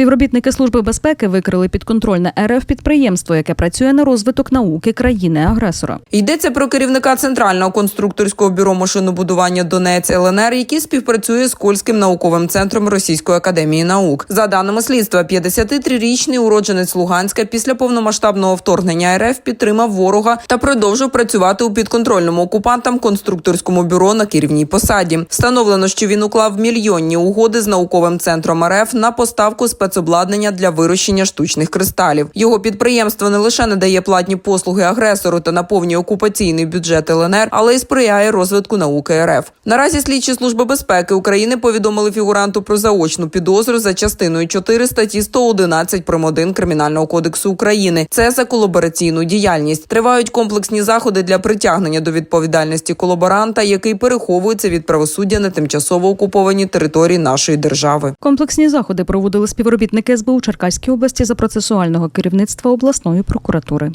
Співробітники служби безпеки викрили підконтрольне РФ підприємство, яке працює на розвиток науки країни-агресора. Йдеться про керівника центрального конструкторського бюро машинобудування Донець ЛНР, який співпрацює з Кольським науковим центром Російської академії наук. За даними слідства, 53-річний уродженець Луганська після повномасштабного вторгнення РФ підтримав ворога та продовжив працювати у підконтрольному окупантам конструкторському бюро на керівній посаді. Встановлено, що він уклав мільйонні угоди з науковим центром РФ на поставку спецобладнання для вирощення штучних кристалів. Його підприємство не лише надає платні послуги агресору та наповнює окупаційний бюджет ЛНР, але й сприяє розвитку науки РФ. Наразі слідчі служби безпеки України повідомили фігуранту про заочну підозру за частиною 4 статті 111 прим. 1 Кримінального кодексу України. Це за колабораційну діяльність. Тривають комплексні заходи для притягнення до відповідальності колаборанта, який переховується від правосуддя на тимчасово окупованій території нашої держави. Комплексні заходи проводили співробітники СБУ Черкаській області за процесуального керівництва обласної прокуратури.